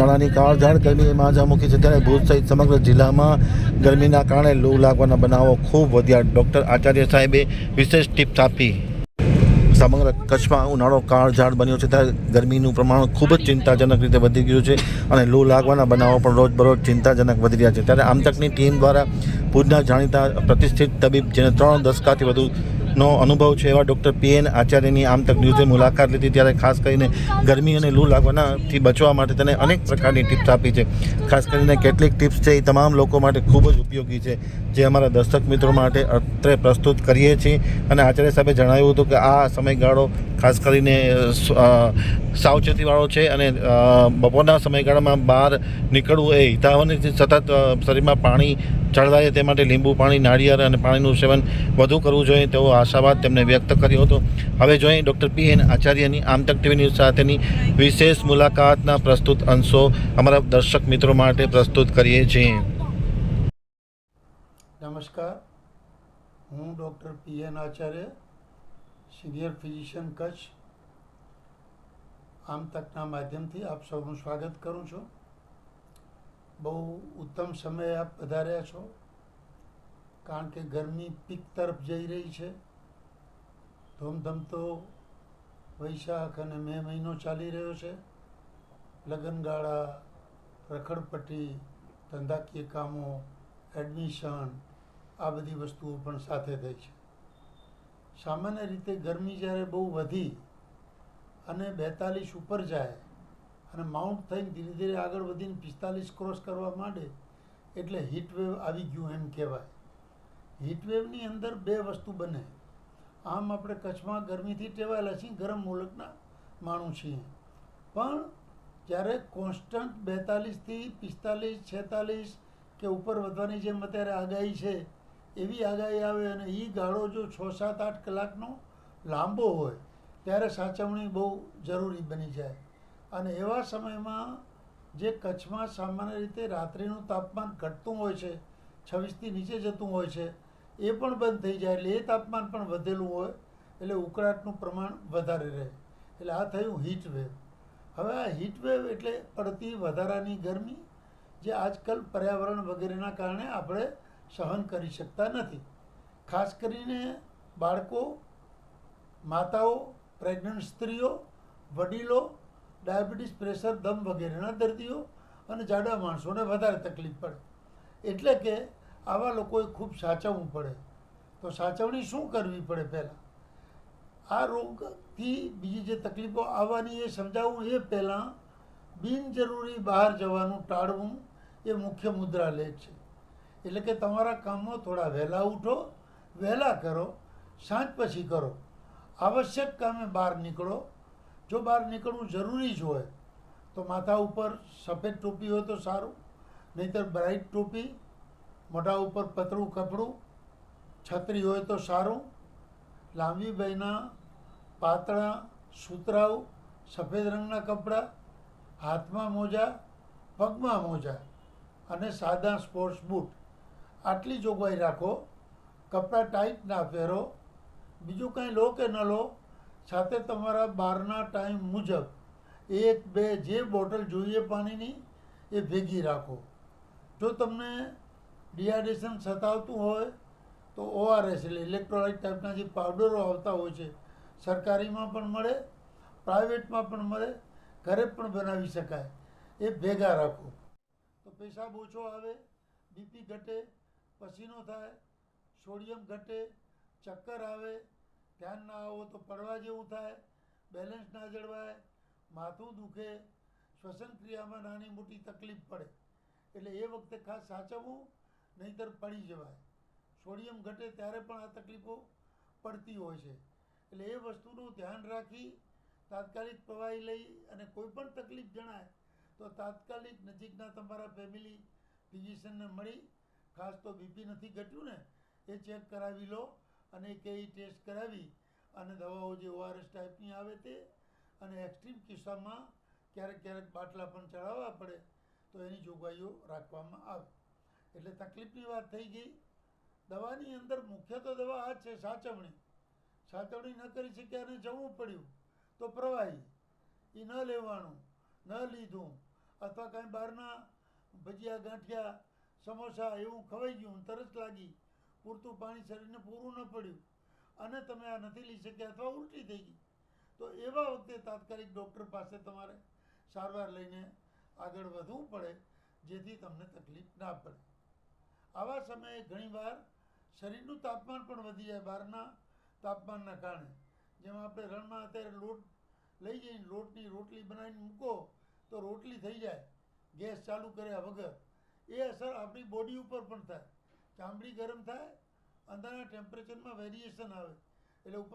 ઉનાળાની કાળઝાળ ગરમી મૂકી છે ત્યારે ભુજ સહિત સમગ્ર જિલ્લામાં ગરમીના કારણે લૂ લાગવાના બનાવો ખૂબ વધ્યા. ડૉક્ટર આચાર્ય સાહેબે વિશેષ ટિપ્સ આપી. સમગ્ર કચ્છમાં ઉનાળો કાળઝાળ બન્યો છે ત્યારે ગરમીનું પ્રમાણ ખૂબ જ ચિંતાજનક રીતે વધી ગયું છે અને લૂ લાગવાના બનાવો પણ રોજબરોજ ચિંતાજનક વધી રહ્યા છે. ત્યારે આમતકની ટીમ દ્વારા ભુજના જાણીતા પ્રતિષ્ઠિત તબીબ જેને ત્રણ દશકાથી વધુ નો અનુભવ છે એવા ડૉક્ટર પી એન આચાર્યની આમતક ન્યૂઝે મુલાકાત લીધી ત્યારે ખાસ કરીને ગરમી અને લૂ લાગવાનાથી બચવા માટે તેને અનેક પ્રકારની ટિપ્સ આપી છે. ખાસ કરીને કેટલીક ટિપ્સ છે એ તમામ લોકો માટે ખૂબ જ ઉપયોગી છે, જે અમારા દર્શક મિત્રો માટે અત્રે પ્રસ્તુત કરીએ છીએ. અને આચાર્ય સાહેબે જણાવ્યું હતું કે આ સમયગાળો ખાસ કરીને સાવચેતીવાળો છે અને બપોરના સમયગાળામાં બહાર નીકળવું એ હિતાવહની સતત શરીરમાં પાણી જળવાય તે માટે લીંબુ, પાણી, નાળિયેર અને પાણીનું સેવન વધુ કરવું જોઈએ તેવો આશાવાદ તેમણે વ્યક્ત કર્યો હતો. હવે જોઈએ ડૉક્ટર પી એન આચાર્યની આમતક ટીવી ન્યૂઝ સાથેની વિશેષ મુલાકાતના પ્રસ્તુત અંશો અમારા દર્શક મિત્રો માટે પ્રસ્તુત કરીએ છીએ. નમસ્કાર. હું doctor P N Acharya, senior physician Kutch. આમ તકના માધ્યમથી આપ સૌનું સ્વાગત કરું છું. બહુ ઉત્તમ સમયે આપ પધાર્યા છો. કારણ કે ગરમી પીક તરફ જઈ રહી છે. ધોમધમતો વૈશાખ અને મે મહિનો ચાલી રહ્યો છે. લગ્નગાળા, રખડપટ્ટી, ધંધાકીય કામો, એડમિશન, આ બધી વસ્તુઓ પણ સાથે થઈ છે. સામાન્ય રીતે ગરમી જ્યારે બહુ વધી અને બેતાલીસ ઉપર જાય અને માઉન્ટ થઈને ધીરે ધીરે આગળ વધીને પિસ્તાલીસ ક્રોસ કરવા માંડે, એટલે હીટવેવ આવી ગયું એમ કહેવાય. હીટવેવની અંદર બે વસ્તુ બને. આમ આપણે કચ્છમાં ગરમીથી ટેવાયેલા છીએ, ગરમ મુલકના માણું છીએ. પણ જ્યારે કોન્સ્ટન્ટ બેતાલીસથી પિસ્તાલીસ, છેતાલીસ કે ઉપર વધવાની જેમ અત્યારે આગાહી છે, એવી આગાહી આવે અને એ ગાળો જો છ, સાત, આઠ કલાકનો લાંબો હોય, ત્યારે સાચવણી બહુ જરૂરી બની જાય. અને એવા સમયમાં જે કચ્છમાં સામાન્ય રીતે રાત્રિનું તાપમાન ઘટતું હોય છે, છવ્વીસથી નીચે જતું હોય છે, એ પણ બંધ થઈ જાય એટલે એ તાપમાન પણ વધેલું હોય, એટલે ઉકળાટનું પ્રમાણ વધારે રહે. એટલે આ થયું હીટ વેવ હવે આ હીટ વેવ એટલે પડતી વધારાની ગરમી જે આજકાલ પર્યાવરણ વગેરેના કારણે આપણે સહન કરી શકતા નથી. ખાસ કરીને બાળકો, માતાઓ, પ્રેગ્નન્ટ સ્ત્રીઓ, વડીલો ડાયાબિટીસ, પ્રેશર, દમ વગેરેના દર્દીઓ અને જાડા માણસોને વધારે તકલીફ પડે. એટલે કે આવા લોકોએ ખૂબ સાચવવું પડે. તો સાચવણી શું કરવી પડે પહેલાં? આ રોગથી બીજી જે તકલીફો આવવાની એ સમજાવવું એ પહેલાં બિનજરૂરી બહાર જવાનું ટાળવું એ મુખ્ય મુદ્રા લેખ છે. એટલે કે તમારા કામમાં થોડા વહેલા ઉઠો, વહેલા કરો, સાંજ પછી કરો. આવશ્યક કામે બહાર નીકળો જો બહાર નીકળવું જરૂરી જ હોય, તો માથા ઉપર સફેદ ટોપી હોય તો સારું, નહીંતર બ્રાઇટ ટોપી, મોઢા ઉપર પતળું કપડું, છત્રી હોય તો સારું, લાંબી બહેના, પાતળા સુતરાઉ, સફેદ રંગના કપડાં, હાથમાં મોજા, પગમાં મોજા અને સાદા સ્પોર્ટ્સ બૂટ આટલી જોગવાઈ રાખો, કપડાં ટાઈટ ના પહેરો, બીજું કાંઈ લો કે ન લો સાથે તમારા બહારના ટાઈમ મુજબ એક, બે જે બોટલ જોઈએ પાણીની, એ ભેગી રાખો. જો તમને ડિહાઇડ્રેશન સતાવતું હોય, તો ઓઆરએસ એટલે ઇલેક્ટ્રોલાઇટ ટાઈપના જે પાવડરો આવતા હોય છે, સરકારીમાં પણ મળે પ્રાઇવેટમાં પણ મળે, ઘરે પણ બનાવી શકાય. એ ભેગા રાખો. તો પેશાબ ઓછો આવે બીપી ઘટે, પસીનો થાય સોડિયમ ઘટે, ચક્કર આવે ધ્યાન ના આવો તો પડવા જેવું થાય બેલેન્સ ના જળવાય, માથું દુખે, શ્વસન ક્રિયામાં નાની મોટી તકલીફ પડે. એટલે એ વખતે ખાસ સાચવવું, નહીંતર પડી જવાય. સોડિયમ ઘટે ત્યારે પણ આ તકલીફો પડતી હોય છે. એટલે એ વસ્તુનું ધ્યાન રાખી, તાત્કાલિક પ્રવાહી લઈ અને કોઈ પણ તકલીફ જણાય, તો તાત્કાલિક નજીકના તમારા ફેમિલી ફિઝિશિયનને મળી, ખાસ તો બીપી નથી ઘટ્યું ને, એ ચેક કરાવી લો. અને કે એ ટેસ્ટ કરાવી અને દવાઓ જે ઓઆરએસ ટાઈપની આવે તે અને એક્સ્ટ્રીમ કિસ્સામાં ક્યારેક ક્યારેક બાટલા પણ ચડાવવા પડે, તો એની જોગવાઈઓ રાખવામાં આવે. એટલે તકલીફની વાત થઈ ગઈ. દવાની અંદર મુખ્ય તો દવા આ છે, સાચવણી. સાચવણી ન કરી શક્યા અને જવું પડ્યું, તો પ્રવાહી. એ ન લેવાનું, ન લીધું, અથવા કાંઈ બહારના ભજીયા ગાંઠિયા, સમોસા એવું ખવાઈ ગયું, તરસ લાગી પૂરતું પાણી શરીરને પૂરું ન પડ્યું અને તમે આ નથી લઈ શક્યા અથવા ઉલટી થઈ ગઈ. તો એવા વખતે તાત્કાલિક ડૉક્ટર પાસે તમારે સારવાર લઈને આગળ વધવું પડે, જેથી તમને તકલીફ ના પડે. આવા સમયે ઘણીવાર શરીરનું તાપમાન પણ વધી જાય, બહારના તાપમાનના કારણે. જેમાં આપણે રણમાં અત્યારે લોટ લઈ જઈને લોટની રોટલી બનાવીને મૂકો, તો રોટલી થઈ જાય, ગેસ ચાલુ કર્યા વગર. એ અસર આપણી બોડી ઉપર પણ થાય. ચામડી ગરમ થાય અંદરના ટેમ્પરેચરમાં વેરિએશન આવે. એટલે ઉપર